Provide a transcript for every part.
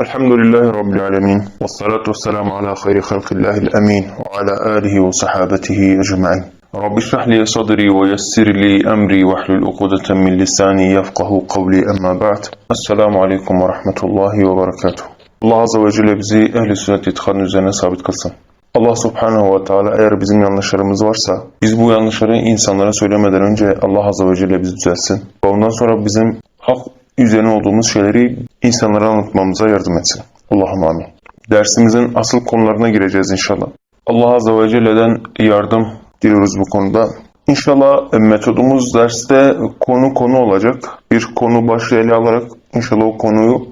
الحمد لله رب العالمين والصلاة والسلام على خير خلق الله الأمين وعلى آله وصحابته أجمعين رب اشرح لي صدري ويسر لي أمري واحلل عقدة من لساني يفقه قولي أما بعد السلام عليكم ورحمة الله وبركاته الله عز وجل bizi أهل السنة تتخن üzerine sabit kılsın. Allah subhanahu ve teala eğer bizim yanlışlarımız varsa biz bu yanlışları insanlara söylemeden önce Allah azze ve celle bizi düzelsin. Ondan sonra bizim hak üzerine olduğumuz şeyleri insanlara anlatmamıza yardım etsin. Allah'ım amin. Dersimizin asıl konularına gireceğiz inşallah. Allah Azze ve Celle'den yardım diliyoruz bu konuda. İnşallah e, metodumuz derste konu konu olacak. Bir konu başlığı ele alarak inşallah o konuyu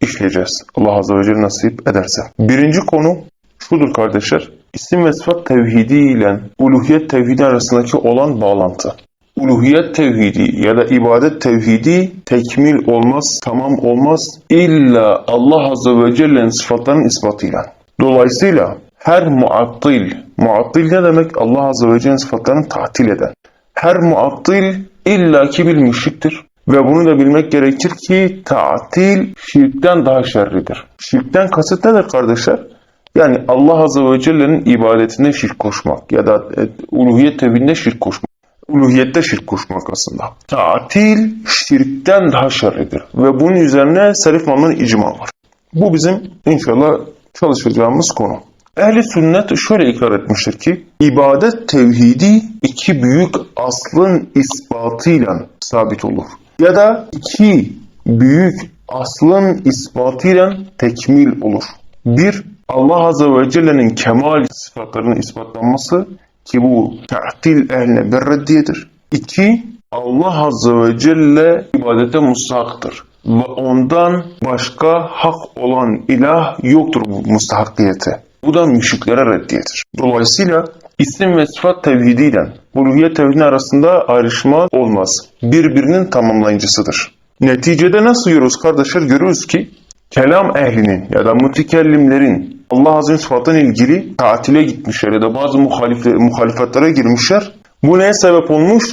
işleyeceğiz. Allah Azze ve Celle nasip ederse. Birinci konu şudur kardeşler. İsim ve sıfat tevhidi ile uluhiyet tevhidi arasındaki olan bağlantı. Uluhiyet tevhidi ya da ibadet tevhidi tekmil olmaz, tamam olmaz illa Allah Azze ve Celle'nin sıfatlarının ispatıyla. Dolayısıyla her muattil, muattil ne demek? Allah Azze ve Celle'nin sıfatlarını tatil eden. Her muattil illaki bir müşriktir. Ve bunu da bilmek gerekir ki tatil şirkten daha şerridir. Şirkten kasıt nedir kardeşler? Yani Allah Azze ve Celle'nin ibadetinde şirk koşmak ya da e, uluhiyet tevhidinde şirk koşmak. Uluhiyette şirk koşmak aslında. Tatil şirkten daha şerridir. Ve bunun üzerine Selef İmam'ın icma var. Bu bizim inşallah çalışacağımız konu. Ehli sünnet şöyle ikrar etmiştir ki ibadet tevhidi iki büyük aslın ispatıyla sabit olur. Ya da iki büyük aslın ispatıyla tekmil olur. Bir, Allah Azze ve Celle'nin kemal sıfatlarının ispatlanması ki bu ta'til ehline bir reddiyedir. İki, Allah Azze ve Celle ibadete mustahaktır. Ve ondan başka hak olan ilah yoktur bu mustahakiyete. Bu da müşriklere reddiyedir. Dolayısıyla isim ve sıfat tevhidiyle uluhiyet tevhidi arasında ayrışma olmaz. Birbirinin tamamlayıcısıdır. Neticede nasıl görüyoruz kardeşler? Görüyoruz ki kelam ehlinin ya da mütekellimlerin Allah Azze sıfattan ilgili tatile gitmişler ya da bazı muhalif, muhalifetlere girmişler. Bu neye sebep olmuş?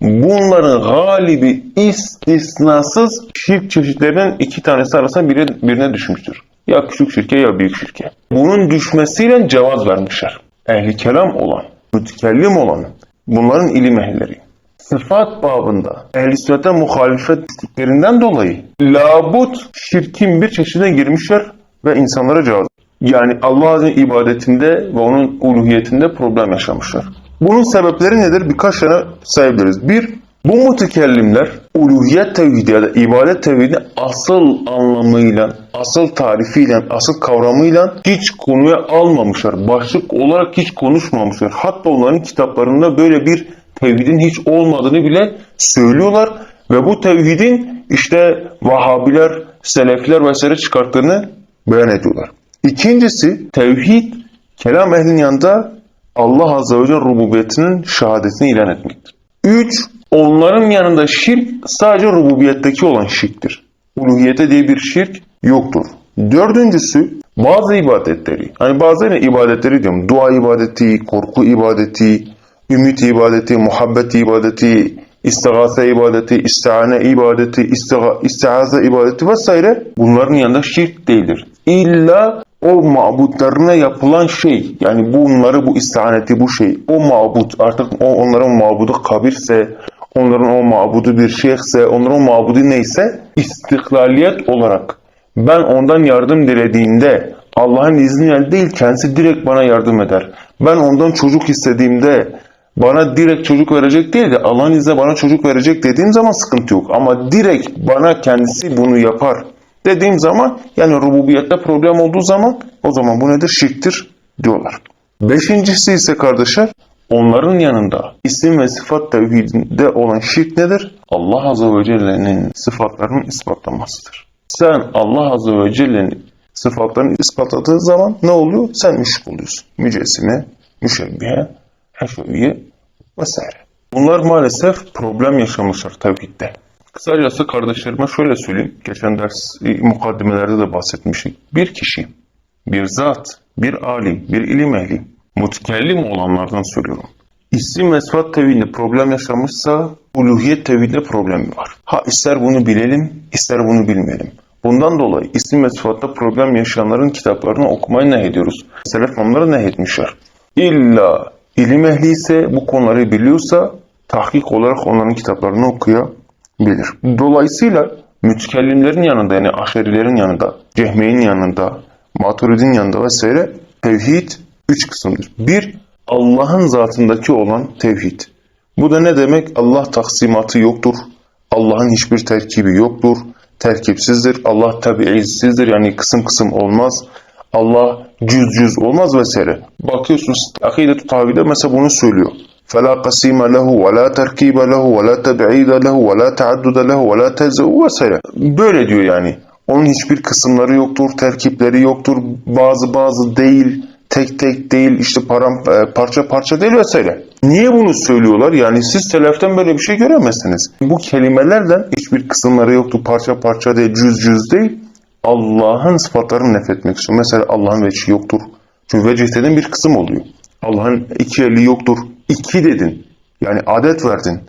Bunların galibi istisnasız şirk çeşitlerinin iki tanesi arasında biri, birine düşmüştür. Ya küçük şirke ya büyük şirke. Bunun düşmesiyle cevaz vermişler. Ehli kelam olan, mütekellim olan bunların ilim ehilleri. Sıfat babında ehli sünnete muhalefet ettiklerinden dolayı labut şirkin bir çeşidine girmişler ve insanlara cevaz. Yani Allah'ın ibadetinde ve onun uluhiyetinde problem yaşamışlar. Bunun sebepleri nedir? Birkaç tane sayabiliriz. Bir, bu mütekellimler uluhiyet tevhidi ya da ibadet tevhidi asıl anlamıyla, asıl tarifiyle, asıl kavramıyla hiç konuya almamışlar. Başlık olarak hiç konuşmamışlar. Hatta onların kitaplarında böyle bir tevhidin hiç olmadığını bile söylüyorlar. Ve bu tevhidin işte Vahabiler, Selefler vesaire çıkarttığını beyan ediyorlar. İkincisi tevhid kelam ehlinin yanında Allah Azze ve Celle rububiyetinin şehadetini ilan etmektir. Üç, onların yanında şirk sadece rububiyetteki olan şirktir. Uluhiyete diye bir şirk yoktur. Dördüncüsü bazı ibadetleri, hani bazı ibadetleri diyorum, dua ibadeti, korku ibadeti, ümit ibadeti, muhabbet ibadeti, istigase ibadeti, istihane ibadeti, istiaze ibadeti vesaire bunların yanında şirk değildir. İlla o mabutlarına yapılan şey yani bunları bu istihaneti bu şey o mabut artık o onların mabudu kabirse onların o mabudu bir şeyhse onların o mabudu neyse istiklaliyet olarak ben ondan yardım dilediğinde Allah'ın izniyle değil kendisi direkt bana yardım eder. Ben ondan çocuk istediğimde bana direkt çocuk verecek değil de Allah'ın izniyle bana çocuk verecek dediğim zaman sıkıntı yok. Ama direkt bana kendisi bunu yapar dediğim zaman yani rububiyette problem olduğu zaman o zaman bu nedir? Şirktir diyorlar. Beşincisi ise kardeşler onların yanında isim ve sıfat tevhidinde olan şirk nedir? Allah Azze ve Celle'nin sıfatlarının ispatlamasıdır. Sen Allah Azze ve Celle'nin sıfatlarını ispatladığın zaman ne oluyor? Sen müşrik oluyorsun. Mücessime, müşebbihe, heşeviye vesaire. Bunlar maalesef problem yaşamışlar tevhidde. Kısacası kardeşlerime şöyle söyleyeyim. Geçen ders mukaddimelerde de bahsetmiştik. Bir kişi, bir zat, bir alim, bir ilim ehli, mutkellim olanlardan söylüyorum. İsim ve sıfat tevhidinde problem yaşamışsa uluhiyet tevhidinde problemi var. Ha ister bunu bilelim, ister bunu bilmeyelim. Bundan dolayı isim ve sıfatta problem yaşayanların kitaplarını okumayı nehyediyoruz. Selef onları nehyetmişler. İlla ilim ehli ise bu konuları biliyorsa tahkik olarak onların kitaplarını okuyabilir. Dolayısıyla mütekellimlerin yanında yani aşerilerin yanında, cehmeyin yanında, maturidin yanında vesaire tevhid üç kısımdır. Bir, Allah'ın zatındaki olan tevhid. Bu da ne demek? Allah taksimatı yoktur. Allah'ın hiçbir terkibi yoktur. Terkipsizdir. Allah tabiizsizdir. Yani kısım kısım olmaz. Allah cüz cüz olmaz vesaire. Bakıyorsunuz akide-i tavhide mesela bunu söylüyor. فَلَا قَسِيمَ لَهُ وَلَا تَرْكِيبَ لَهُ وَلَا تَبْعِيدَ لَهُ وَلَا تَعَدُّدَ لَهُ وَلَا تَزَوُ vesaire. Böyle diyor yani. Onun hiçbir kısımları yoktur, terkipleri yoktur, bazı bazı değil, tek tek değil, işte param, e, parça parça değil vesaire. Niye bunu söylüyorlar? Yani siz seleften böyle bir şey göremezsiniz. Bu kelimelerden hiçbir kısımları yoktur, parça parça değil, cüz cüz değil. Allah'ın sıfatlarını nefretmek istiyor. Mesela Allah'ın veçhi yoktur. Çünkü vecih dediğin bir kısım oluyor. Allah'ın iki eli yoktur. İki dedin. Yani adet verdin.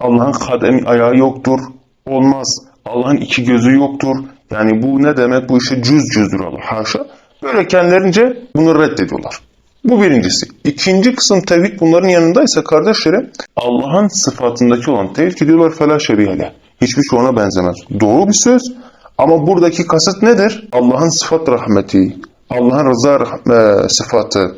Allah'ın kadem ayağı yoktur. Olmaz. Allah'ın iki gözü yoktur. Yani bu ne demek? Bu işe cüz cüzdür Allah. Haşa. Böyle kendilerince bunu reddediyorlar. Bu birincisi. İkinci kısım tevhid bunların yanındaysa kardeşlerim Allah'ın sıfatındaki olan tevhid diyorlar fela şebihele. Hiçbir şey ona benzemez. Doğru bir söz ama buradaki kasıt nedir? Allah'ın sıfat rahmeti, Allah'ın rıza e, sıfatı,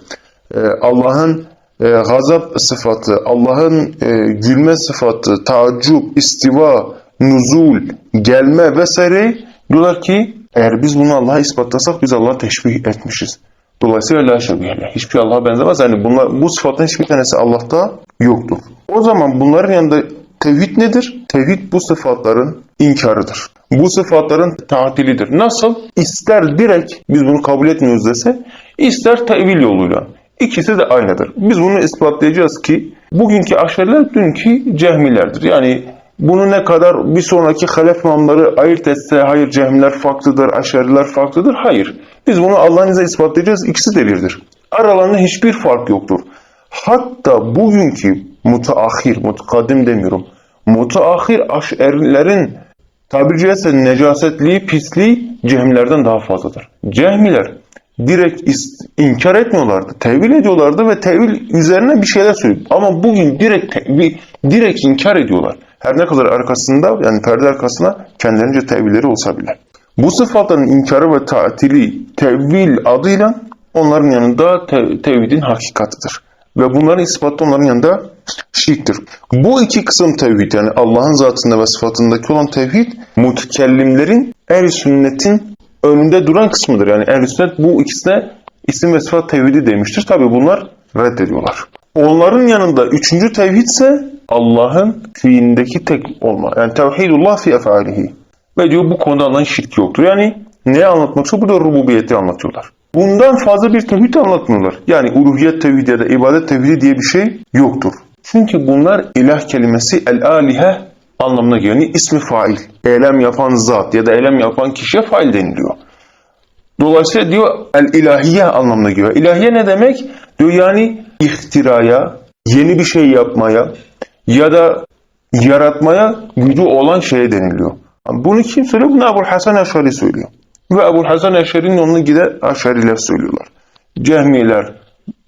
e, Allah'ın e, gazap sıfatı, Allah'ın e, gülme sıfatı, taaccub, istiva, nuzul, gelme vesaire diyorlar ki eğer biz bunu Allah'a ispatlasak biz Allah'a teşbih etmişiz. Dolayısıyla la şebihle. Hiçbir şey Allah'a benzemez. Yani bunlar, bu sıfatın hiçbir tanesi Allah'ta yoktur. O zaman bunların yanında tevhid nedir? Tevhid bu sıfatların inkarıdır. Bu sıfatların tatilidir. Nasıl? İster direkt biz bunu kabul etmiyoruz dese, ister tevil yoluyla. İkisi de aynıdır. Biz bunu ispatlayacağız ki bugünkü aşeriler dünkü cehmilerdir. Yani bunu ne kadar bir sonraki halef imamları ayırt etse hayır cehmiler farklıdır, aşeriler farklıdır. Hayır. Biz bunu Allah'ın izniyle ispatlayacağız. İkisi de birdir. Aralarında hiçbir fark yoktur. Hatta bugünkü mutaahhir, mutakaddim demiyorum. Mutaahhir aşerilerin tabiri caizse necasetliği, pisliği cehmilerden daha fazladır. Cehmiler direkt inkar etmiyorlardı. Tevil ediyorlardı ve tevil üzerine bir şeyler söylüyor. Ama bugün direkt tevil, direkt inkar ediyorlar. Her ne kadar arkasında yani perde arkasına kendilerince tevilleri olsa bile. Bu sıfatların inkarı ve tatili tevil adıyla onların yanında te- tevhidin hakikatıdır. Ve bunların ispatı onların yanında şirktir. Bu iki kısım tevhid yani Allah'ın zatında ve sıfatındaki olan tevhid mutkellimlerin el sünnetin önünde duran kısmıdır. Yani ehl sünnet bu ikisine isim ve sıfat tevhidi demiştir. Tabi bunlar reddediyorlar. Onların yanında üçüncü tevhid ise Allah'ın fiilindeki tek olma. Yani tevhidullah fi efalihi. Ve diyor bu konuda Allah'ın şirki yoktur. Yani ne anlatmak istiyor? Burada rububiyeti anlatıyorlar. Bundan fazla bir tevhid anlatmıyorlar. Yani uluhiyet tevhidi ya da ibadet tevhidi diye bir şey yoktur. Çünkü bunlar ilah kelimesi el-alihe anlamına geliyor. Yani ismi fail. Eylem yapan zat ya da eylem yapan kişiye fail deniliyor. Dolayısıyla diyor el-ilahiye anlamına geliyor. İlahiye ne demek? Diyor yani ihtiraya, yeni bir şey yapmaya ya da yaratmaya gücü olan şeye deniliyor. Bunu kim söylüyor? Bunu Ebu Hasan Eşari söylüyor. Ve Ebu Hasan Eşari'nin yoluna giden Aşariler söylüyorlar. Cehmiler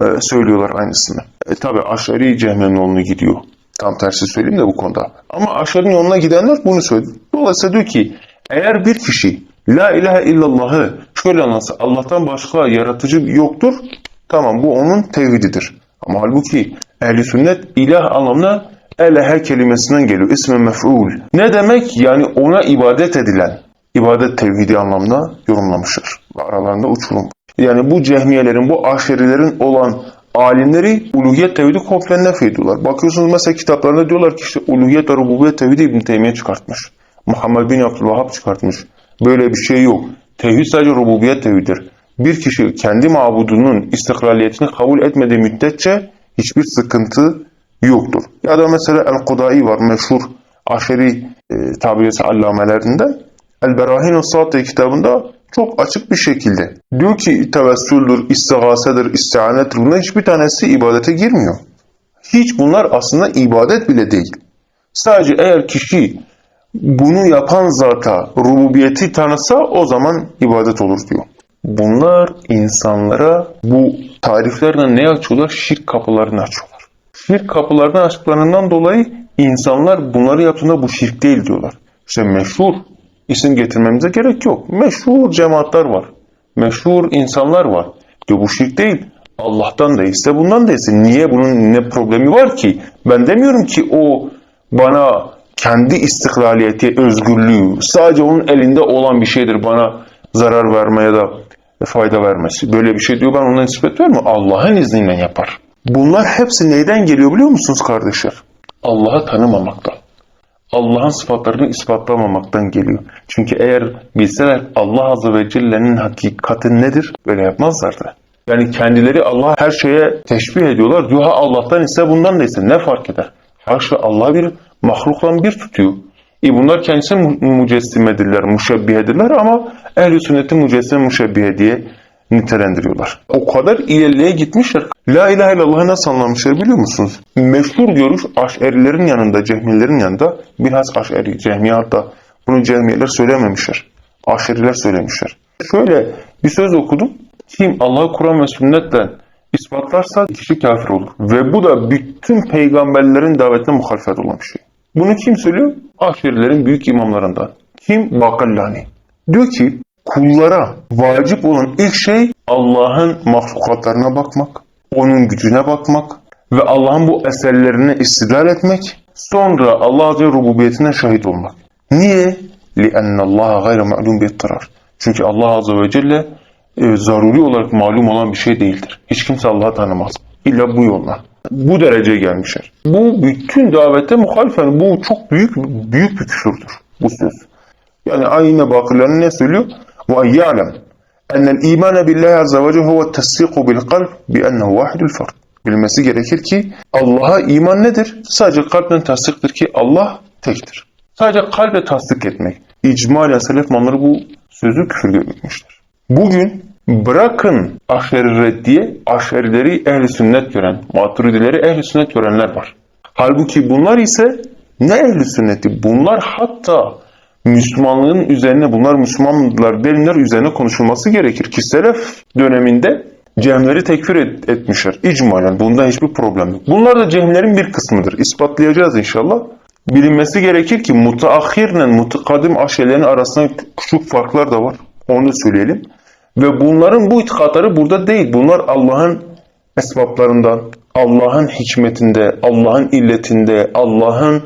e, söylüyorlar aynısını. E, Tabi Aşari Cehmi'nin yoluna gidiyor. Tam tersi söyleyeyim de bu konuda. Ama Aşari'nin yoluna gidenler bunu söylüyor. Dolayısıyla diyor ki eğer bir kişi La ilahe illallah'ı şöyle anlatsa Allah'tan başka yaratıcı yoktur. Tamam bu onun tevhididir. Ama halbuki ehli sünnet ilah anlamına elehe kelimesinden geliyor. İsmi mef'ul. Ne demek? Yani ona ibadet edilen. İbadet tevhidi anlamda yorumlamışlar. Aralarında uçurum. Yani bu cehmiyelerin, bu aşerilerin olan alimleri uluhiyet tevhidi komple nef. Bakıyorsunuz mesela kitaplarında diyorlar ki işte uluhiyet ve rububiyet tevhidi İbn Teymiye çıkartmış. Muhammed bin Abdülvahhab çıkartmış. Böyle bir şey yok. Tevhid sadece rububiyet tevhididir. Bir kişi kendi mabudunun istiklaliyetini kabul etmediği müddetçe hiçbir sıkıntı yoktur. Ya da mesela El-Kudai var meşhur aşeri e, tabiriyesi allamelerinden. El-Berahin-i Saati kitabında çok açık bir şekilde diyor ki tevessüldür, istigasedir, istianettir. Bunların hiçbir tanesi ibadete girmiyor. Hiç bunlar aslında ibadet bile değil. Sadece eğer kişi bunu yapan zata rububiyeti tanısa o zaman ibadet olur diyor. Bunlar insanlara bu tariflerle ne açıyorlar? Şirk kapılarını açıyorlar. Şirk kapılarını açtıklarından dolayı insanlar bunları yaptığında bu şirk değil diyorlar. İşte meşhur isim getirmemize gerek yok. Meşhur cemaatler var. Meşhur insanlar var. Diyor bu şirk değil. Allah'tan da iste bundan da iste. Niye bunun ne problemi var ki? Ben demiyorum ki o bana kendi istiklaliyeti, özgürlüğü sadece onun elinde olan bir şeydir bana zarar vermeye da fayda vermesi. Böyle bir şey diyor ben ona nispet vermiyorum. Allah'ın izniyle yapar. Bunlar hepsi neyden geliyor biliyor musunuz kardeşler? Allah'ı tanımamaktan. Allah'ın sıfatlarını ispatlamamaktan geliyor. Çünkü eğer bilseler Allah Azze ve Celle'nin hakikati nedir böyle yapmazlardı. Yani kendileri Allah her şeye teşbih ediyorlar. Diyor ha Allah'tan ise bundan da ise ne fark eder? Haşa Allah bir mahlukla bir tutuyor. E bunlar kendisi mu- mucessimedirler, muşebbihedirler ama ehl-i sünneti mücessime muşebbihe diye nitelendiriyorlar. O kadar ilerleye gitmişler. La ilahe illallah'ı nasıl anlamışlar biliyor musunuz? Meşhur görüş aşerilerin yanında, cehmilerin yanında biraz aşeri, cehmiye hatta bunu cehmiyeler söylememişler. Aşeriler söylemişler. Şöyle bir söz okudum. Kim Allah'ı Kur'an ve sünnetle ispatlarsa kişi kafir olur. Ve bu da bütün peygamberlerin davetine muhalefet olan bir şey. Bunu kim söylüyor? Aşerilerin büyük imamlarından. Kim? Bakallani. Diyor ki kullara vacip olan ilk şey Allah'ın mahlukatlarına bakmak, onun gücüne bakmak ve Allah'ın bu eserlerine istidlal etmek, sonra Allah Azze ve rububiyetine şahit olmak. Niye? لِأَنَّ اللّٰهَ غَيْرَ مَعْلُومْ بِالْتَرَارِ Çünkü Allah Azze ve Celle e, zaruri olarak malum olan bir şey değildir. Hiç kimse Allah'ı tanımaz. İlla bu yolla. Bu dereceye gelmişler. Bu bütün davete muhalif. Yani bu çok büyük büyük bir küfürdür bu söz. Yani aynı bakırlarını ne söylüyor? وَاَنْ يَعْلَمْ اَنَّ الْا۪يمَانَ بِاللّٰهِ عَزَّ وَجَهُ هُوَ التَّسْدِيقُ بِالْقَلْبِ بِأَنَّهُ وَاحِدُ الْفَرْدِ Bilmesi gerekir ki Allah'a iman nedir? Sadece kalple tasdiktir ki Allah tektir. Sadece kalple tasdik etmek. İcmalen selef imamları bu sözü küfür görmüşler. Bugün bırakın aşeri reddiye, aşerileri ehli sünnet gören, maturidileri ehli sünnet görenler var. Halbuki bunlar ise ne ehli sünneti? Bunlar hatta Müslümanlığın üzerine, bunlar Müslümanlar derinler üzerine konuşulması gerekir ki selef döneminde cehmleri tekfir et, etmişler. İcmalen bunda hiçbir problem yok. Bunlar da cehmlerin bir kısmıdır. İspatlayacağız inşallah. Bilinmesi gerekir ki mutaahhirle mutakadim aşelerin arasında küçük farklar da var. Onu söyleyelim. Ve bunların bu itikatları burada değil. Bunlar Allah'ın esbaplarından, Allah'ın hikmetinde, Allah'ın illetinde, Allah'ın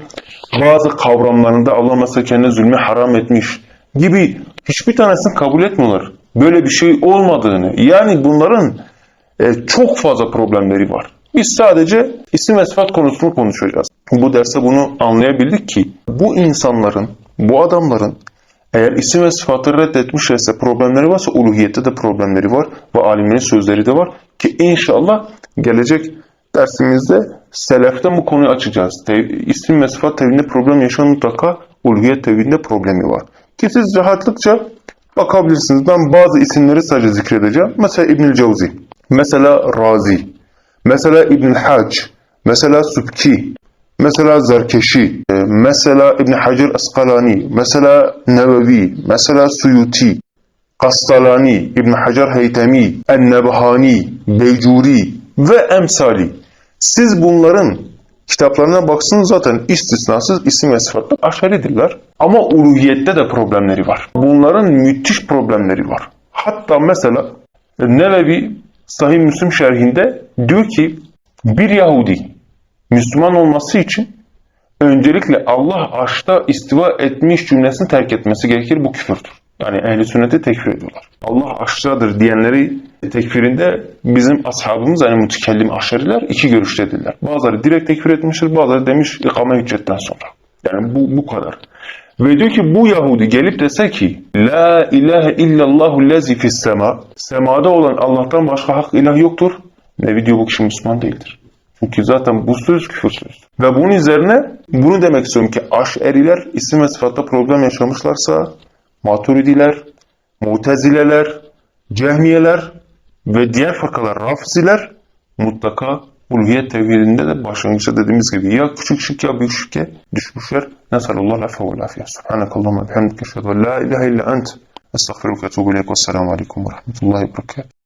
bazı kavramlarında Allah mesela kendine zulmü haram etmiş gibi hiçbir tanesini kabul etmiyorlar. Böyle bir şey olmadığını. Yani bunların e, çok fazla problemleri var. Biz sadece isim ve sıfat konusunu konuşacağız. Bu derste bunu anlayabildik ki bu insanların, bu adamların eğer isim ve sıfatı reddetmişlerse problemleri varsa uluhiyette de problemleri var ve alimlerin sözleri de var ki inşallah gelecek dersimizde seleften bu konuyu açacağız. Tev isim ve sıfat tevhidinde problem yaşayan mutlaka uluhiyet tevhidinde problemi var. Ki siz rahatlıkça bakabilirsiniz. Ben bazı isimleri sadece zikredeceğim. Mesela İbnül Cevzi, mesela Razi, mesela İbnül Hac, mesela Subki, mesela Zarkeşi, e, mesela İbn Hacer Asqalani, mesela Nevevi, mesela Suyuti, Kastalani, İbn Hacer Heytemi, Ennebhani, Beycuri ve emsali. Siz bunların kitaplarına baksın zaten istisnasız isim ve sıfatlar aşeridirler. Ama uluhiyette de problemleri var. Bunların müthiş problemleri var. Hatta mesela Nevevi Sahih Müslim şerhinde diyor ki bir Yahudi Müslüman olması için öncelikle Allah aşta istiva etmiş cümlesini terk etmesi gerekir. Bu küfürdür. Yani ehli sünneti tekfir ediyorlar. Allah aştadır diyenleri tekfirinde bizim ashabımız yani mütekellim aşeriler iki görüştedirler. Bazıları direkt tekfir etmiştir, bazıları demiş ikame hüccetten sonra. Yani bu, bu kadar. Ve diyor ki bu Yahudi gelip dese ki La ilahe illallahu lezi fis sema Semada olan Allah'tan başka hak ilah yoktur. Nebi diyor bu kişi Müslüman değildir. Çünkü zaten bu söz küfür söz. Ve bunun üzerine bunu demek istiyorum ki aşeriler isim ve sıfatta problem yaşamışlarsa maturidiler, mutezileler, cehmiyeler ve diğer fırkalar rafiziler mutlaka Uluhiyet tevhidinde de başlangıçta dediğimiz gibi ya küçük şirk ya büyük şirke düşmüşler. Nesallallahu aleyhi ve lafiye. Subhanakallahumma bihamdike. En la ilahe illa ent. Estağfiruka ve etûbü ileyk. Vesselamu aleyküm ve rahmetullahi ve berekatuhu.